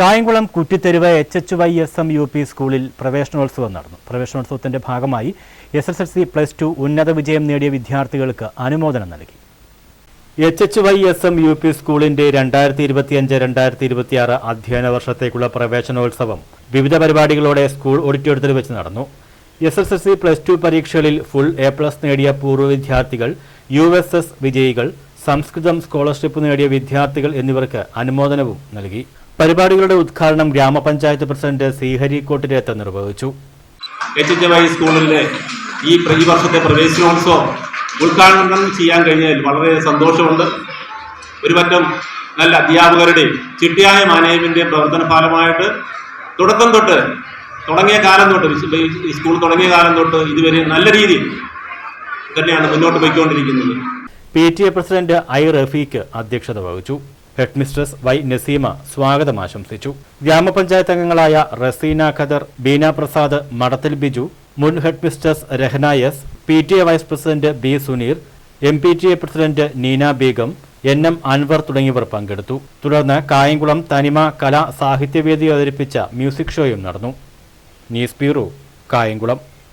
Kayamkulam Kuttitheruvu H H Y S M U P സ്കൂളിൽ പ്രവേശനോത്സവം നടന്നു. പ്രവേശനോത്സവത്തിന്റെ ഭാഗമായി S S L C plus two ഉന്നത വിജയം നേടിയ വിദ്യാർത്ഥികൾക്ക് അനുമോദനം നൽകി. H H Y S M U P സ്കൂളിന്റെ രണ്ടായിരത്തി ഇരുപത്തിയഞ്ച് രണ്ടായിരത്തി ഇരുപത്തിയാറ് അധ്യയന വർഷത്തേക്കുള്ള പ്രവേശനോത്സവം വിവിധ പരിപാടികളോടെ സ്കൂൾ ഓഡിറ്റോറിയത്തിൽ വെച്ച് നടന്നു. S S L C plus two പരീക്ഷകളിൽ ഫുൾ എ പ്ലസ് നേടിയ പൂർവ വിദ്യാർത്ഥികൾ യു എസ് എസ് വിജയികൾ സംസ്കൃതം സ്കോളർഷിപ്പ് നേടിയ വിദ്യാർത്ഥികൾ എന്നിവർക്ക് അനുമോദനവും നൽകി. പരിപാടികളുടെ ഉദ്ഘാടനം ഗ്രാമപഞ്ചായത്ത് പ്രസിഡന്റ് ശ്രീഹരിക്കോട്ടിലേത്ത് നിർവഹിച്ചു. എച്ച് എച്ച് വൈ സ്കൂളിലെ ഈ ഈ വർഷത്തെ പ്രവേശനോത്സവം ഉദ്ഘാടനം ചെയ്യാൻ കഴിഞ്ഞതിൽ വളരെ സന്തോഷമുണ്ട്. ഒരു പറ്റം നല്ല അധ്യാപകരുടെയും ചിട്ടിയായ മാനേജ്മെന്റിന്റെയും പ്രവർത്തന ഫലമായിട്ട് തുടക്കം തൊട്ട് തുടങ്ങിയ കാലം തൊട്ട് ഈ സ്കൂൾ തുടങ്ങിയ കാലം തൊട്ട് ഇതുവരെ നല്ല രീതിയിൽ തന്നെയാണ് മുന്നോട്ട് പോയിക്കൊണ്ടിരിക്കുന്നത്. P T A president I Rafeeq അധ്യക്ഷത വഹിച്ചു. ഹെഡ് മിസ്ട്രസ് വൈ നസീമ സ്വാഗതം ആശംസിച്ചു. ഗ്രാമപഞ്ചായത്ത് അംഗങ്ങളായ റസീന ഖദർ ബീന പ്രസാദ് മടത്തിൽ ബിജു മുൻ head mistress Rahana S P T A vice president B Suneer M P T A president Neena Begum N M Anvar തുടങ്ങിയവർ പങ്കെടുത്തു. തുടർന്ന് കായംകുളം തനിമ കലാ സാഹിത്യവേദി അവതരിപ്പിച്ച മ്യൂസിക് ഷോയും നടന്നു. News bureau Kayamkulam.